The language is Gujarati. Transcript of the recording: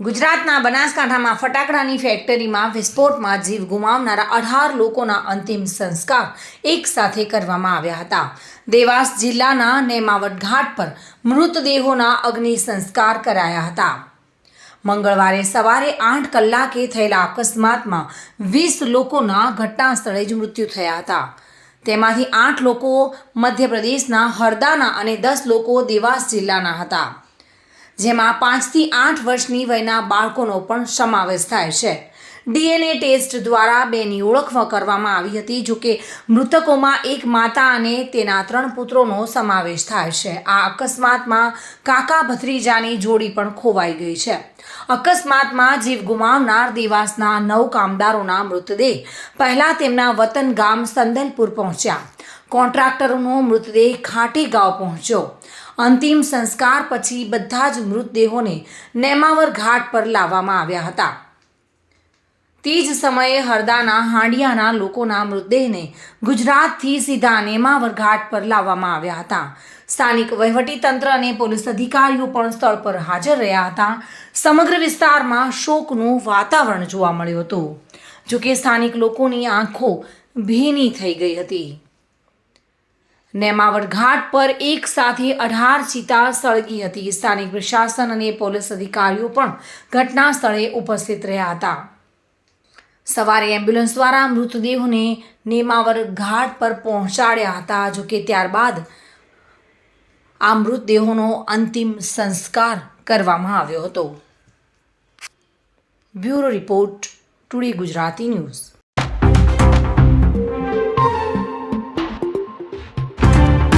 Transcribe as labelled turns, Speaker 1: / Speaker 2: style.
Speaker 1: ગુજરાતના બનાસકાંઠામાં ફટાકડાની ફેક્ટરીમાં વિસ્ફોટમાં જીવ ગુમાવનારા અઢાર લોકોના અંતિમ સંસ્કાર એક સાથે કરવામાં આવ્યા હતા. દેવાસ જિલ્લાના નેમાવટ ઘાટ પર મૃતદેહોના અગ્નિ સંસ્કાર કરાયા હતા. મંગળવારે સવારે આઠ કલાકે થયેલા અકસ્માતમાં વીસ લોકોના ઘટના સ્થળે જ મૃત્યુ થયા હતા. તેમાંથી આઠ લોકો મધ્યપ્રદેશના હરદાના અને દસ લોકો દેવાસ જિલ્લાના હતા. જેમાં પાંચથી આઠ વર્ષની વયના બાળકોનો પણ સમાવેશ થાય છે. ડીએનએ ટેસ્ટ દ્વારા બેની ઓળખ કરવામાં આવી હતી જોકે મૃતકોમાં એક માતા અને તેના ત્રણ પુત્રોનો સમાવેશ થાય છે. આ અકસ્માતમાં કાકા ભત્રીજાની જોડી પણ ખોવાઈ ગઈ છે. અકસ્માતમાં જીવ ગુમાવનાર દેવાસના નવ કામદારોના મૃતદેહ પહેલા તેમના વતન ગામ સંદલપુર પહોંચ્યા. કોન્ટ્રાક્ટરોનો મૃતદેહ ખાટી ગાંવ પહોંચ્યો. અંતિમ સંસ્કાર પછી બધા જ મૃતદેહોને નેમાવર ઘાટ પર લાવવામાં આવ્યા હતા. તે જ સમયે હરદાના હાંડિયાના લોકોના મૃતદેહને ગુજરાતથી સીધા નેમાવર ઘાટ પર લાવવામાં આવ્યા હતા. સ્થાનિક વહીવટીતંત્ર અને પોલીસ અધિકારીઓ પણ સ્થળ પર હાજર રહ્યા હતા. સમગ્ર વિસ્તારમાં શોકનું વાતાવરણ જોવા મળ્યું હતું. જોકે સ્થાનિક લોકોની આંખો ભીની થઈ ગઈ હતી. નેમાવર ઘાટ પર એક સાથે અઢાર ચિતા સળગી હતી. સ્થાનિક પ્રશાસન અને પોલીસ અધિકારીઓ પણ ઘટના સ્થળે ઉપસ્થિત રહ્યા હતા. સવારે એમ્બ્યુલન્સ દ્વારા મૃતદેહોને નેમાવર ઘાટ પર પહોંચાડ્યા હતા જોકે ત્યારબાદ આ મૃતદેહોનો અંતિમ સંસ્કાર કરવામાં આવ્યો હતો. Bureau report, today Gujarati news.